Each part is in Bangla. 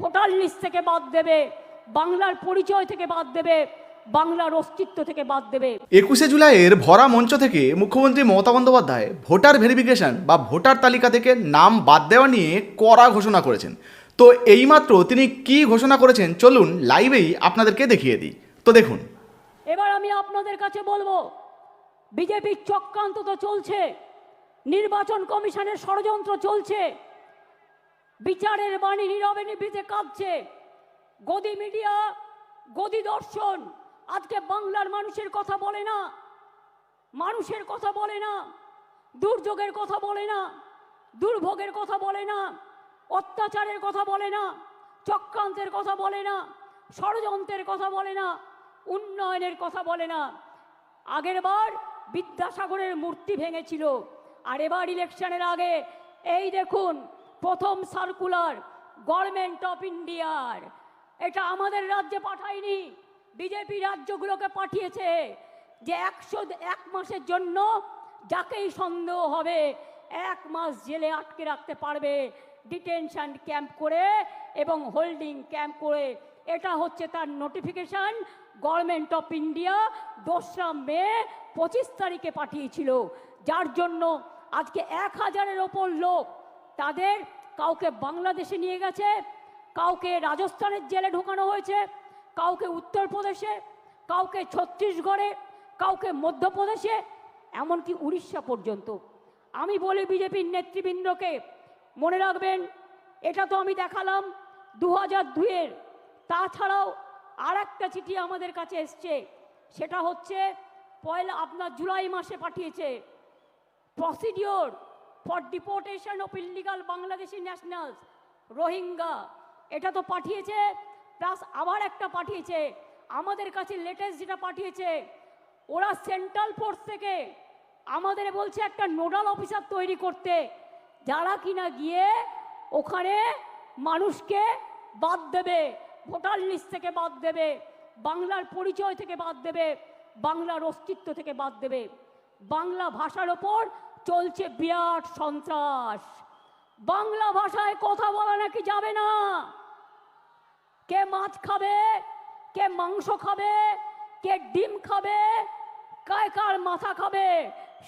ভোটার লিস্ট থেকে বাদ দেবে বাংলার পরিচয় থেকে বাদ দেবে বাংলার অস্তিত্ব থেকে বাদ দেবে। একুশে জুলাইয়ের ভরা মঞ্চ থেকে মুখ্যমন্ত্রী মমতা বন্দ্যোপাধ্যায় ভোটার ভেরিফিকেশন বা ভোটার তালিকা থেকে নাম বাদ দেওয়া নিয়ে কড়া ঘোষণা করেছেন। তো এইমাত্র তিনি কি ঘোষণা করেছেন চলুন লাইভেই আপনাদেরকে দেখিয়ে দিই। তো দেখুন। এবার আমি আপনাদের কাছে বলব বিজেপির চক্রান্ত তো চলছে নির্বাচন কমিশনের ষড়যন্ত্র চলছে বিচারের বাণী নীরবে নিভৃতে কাঁদছে। গদি মিডিয়া, গদি দর্শন। আজকে বাংলার মানুষের কথা বলে না। মানুষের কথা বলে না। দুর্যোগের কথা বলে না। দুর্ভোগের কথা বলে না। অত্যাচারের কথা বলে না। চক্রান্তের কথা বলে না। ষড়যন্ত্রের কথা বলে না। উন্নয়নের কথা বলে না। আগের বার বিদ্যাসাগরের মূর্তি ভেঙেছিল। আর এবার ইলেকশনের আগে, এই দেখুন প্রথম সার্কুলার গভর্নমেন্ট অফ ইন্ডিয়ার এটা আমাদের রাজ্যে পাঠায়নি বিজেপি রাজ্যগুলোকে পাঠিয়েছে যে একশো এক মাসের জন্য যাকেই সন্দেহ হবে, এক মাস জেলে আটকে রাখতে পারবে ডিটেনশন ক্যাম্প করে এবং হোল্ডিং ক্যাম্প করে। এটা হচ্ছে তার নোটিফিকেশন গভর্নমেন্ট অফ ইন্ডিয়া দোসরা মে পঁচিশ তারিখে পাঠিয়েছিল। যার জন্য আজকে এক হাজারের ওপর লোক তাদের কাউকে বাংলাদেশে নিয়ে গেছে, কাউকে রাজস্থানের জেলে ঢোকানো হয়েছে, কাউকে উত্তরপ্রদেশে, কাউকে ছত্তিশগড়ে, কাউকে মধ্যপ্রদেশে, এমনকি উড়িষ্যা পর্যন্ত। আমি বলি বিজেপির নেতৃবৃন্দকে, মনে রাখবেন, এটা তো আমি দেখালাম দু হাজার দুইয়ের। তাছাড়াও আর একটা চিঠি আমাদের কাছে এসছে, সেটা হচ্ছে, পয়লা আপনার জুলাই মাসে পাঠিয়েছে procedure for deportation of illegal Bangladeshi nationals Rohingya এটা তো পাঠিয়েছে প্লাস আবার একটা পাঠিয়েছে। আমাদের কাছে লেটেস্ট যেটা পাঠিয়েছে, ওরা সেন্ট্রাল ফোর্স থেকে আমাদের বলছে একটা নোডাল অফিসার তৈরি করতে। যারা কিনা গিয়ে ওখানে মানুষকে বাদ দেবে, ভোটার লিস্ট থেকে বাদ দেবে, বাংলার পরিচয় থেকে বাদ দেবে, বাংলার অস্তিত্ব থেকে বাদ দেবে। বাংলা ভাষার ওপর চলছে বিরাট সন্ত্রাস। বাংলা ভাষায় কথা বলা নাকি যাবে না? কে মাছ খাবে? কে মাংস খাবে? কে ডিম খাবে? কায় কার মাথা খাবে?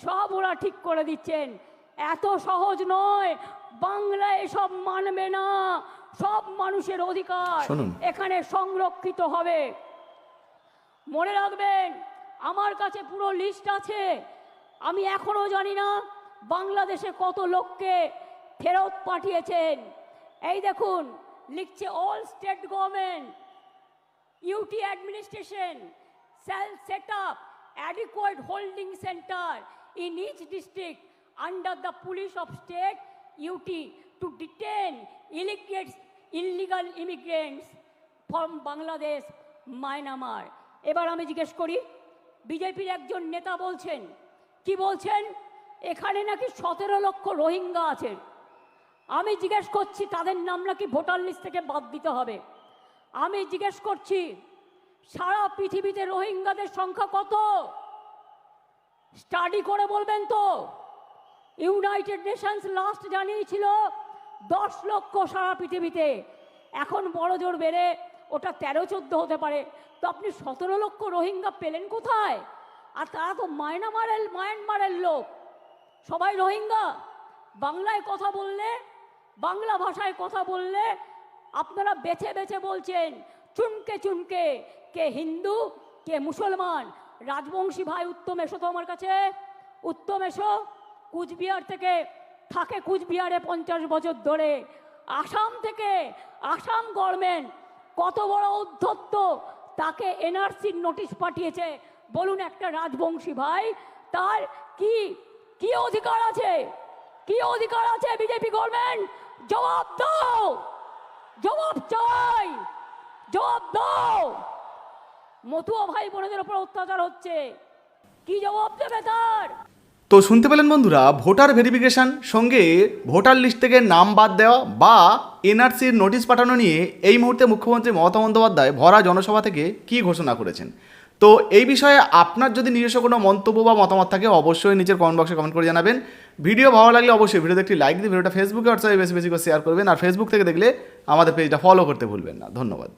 সব ওরা ঠিক করে দিচ্ছেন। এত সহজ নয়। বাংলা এসব মানবে না। সব মানুষের অধিকার এখানে সংরক্ষিত হবে। মনে রাখবেন আমার কাছে পুরো লিস্ট আছে। আমি এখনও জানি না বাংলাদেশে কত লোককে ফেরত পাঠিয়েছেন। এই দেখুন, লিখছে all state government UT administration shall set up adequate holding centre in each district under the police of state UT to detain illegals illegal immigrants from Bangladesh Myanmar এবার আমি জিজ্ঞেস করি, বিজেপির একজন নেতা বলছেন কি বলছেন? এখানে নাকি সতেরো লক্ষ রোহিঙ্গা আছেন আমি জিজ্ঞেস করছি, তাদের নাম নাকি ভোটার লিস্ট থেকে বাদ দিতে হবে। আমি জিজ্ঞেস করছি, সারা পৃথিবীতে রোহিঙ্গাদের সংখ্যা কত? স্টাডি করে বলবেন তো। ইউনাইটেড নেশনস লাস্ট জানিয়েছিল, দশ লক্ষ সারা পৃথিবীতে। এখন বড় জোর বেড়ে ওটা তেরো, চোদ্দ হতে পারে। তো আপনি সতেরো লক্ষ রোহিঙ্গা পেলেন কোথায়? আর তারা তো মায়ানমারের মায়ানমারের লোক। সবাই রোহিঙ্গা। বাংলায় কথা বললে, বাংলা ভাষায় কথা বললে আপনারা বেছে বেছে বলছেন, চুনকে চুনকে কে হিন্দু, কে মুসলমান। রাজবংশী ভাই, উত্তম এসো তো আমার কাছে। উত্তম এসো। কুচবিহার থেকে থাকে কুচবিহারে পঞ্চাশ বছর ধরে। আসাম থেকে আসাম গভর্নমেন্ট কত বড় উদ্ধত্ত, তাকে এনআরসির নোটিশ পাঠিয়েছে। বলুন একটা রাজবংশী ভাই, তার কি কি অধিকার আছে? কি অধিকার আছে বিজেপি গভর্নমেন্ট জবাব দাও! জবাব চাই! জবাব দাও! মতুয়া ভাই বোনদের উপর অত্যাচার হচ্ছে। কি জবাব দেবে তার? তো শুনতে পেলেন বন্ধুরা, ভোটার ভেরিফিকেশন সঙ্গে ভোটার লিস্ট থেকে নাম বাদ দেওয়া বা এনআরসির নোটিশ পাঠানো নিয়ে এই মুহূর্তে মুখ্যমন্ত্রী মমতা বন্দ্যোপাধ্যায় ভরা জনসভা থেকে কি ঘোষণা করেছেন? তো এই বিষয়ে আপনার যদি নিজস্ব কোনো মন্তব্য বা মতামত থাকে, অবশ্যই নিজের কমেন্ট বক্সে কমেন্ট করে জানাবেন। ভিডিও ভালো লাগলে অবশ্যই ভিডিওতে একটি লাইক দিয়ে, ভিডিওটা ফেসবুকে হোয়াটসঅ্যাপে বেশি বেশি করে শেয়ার করবেন। আর ফেসবুক থেকে দেখলে আমাদের পেজটা ফলো করতে ভুলবেন না। ধন্যবাদ।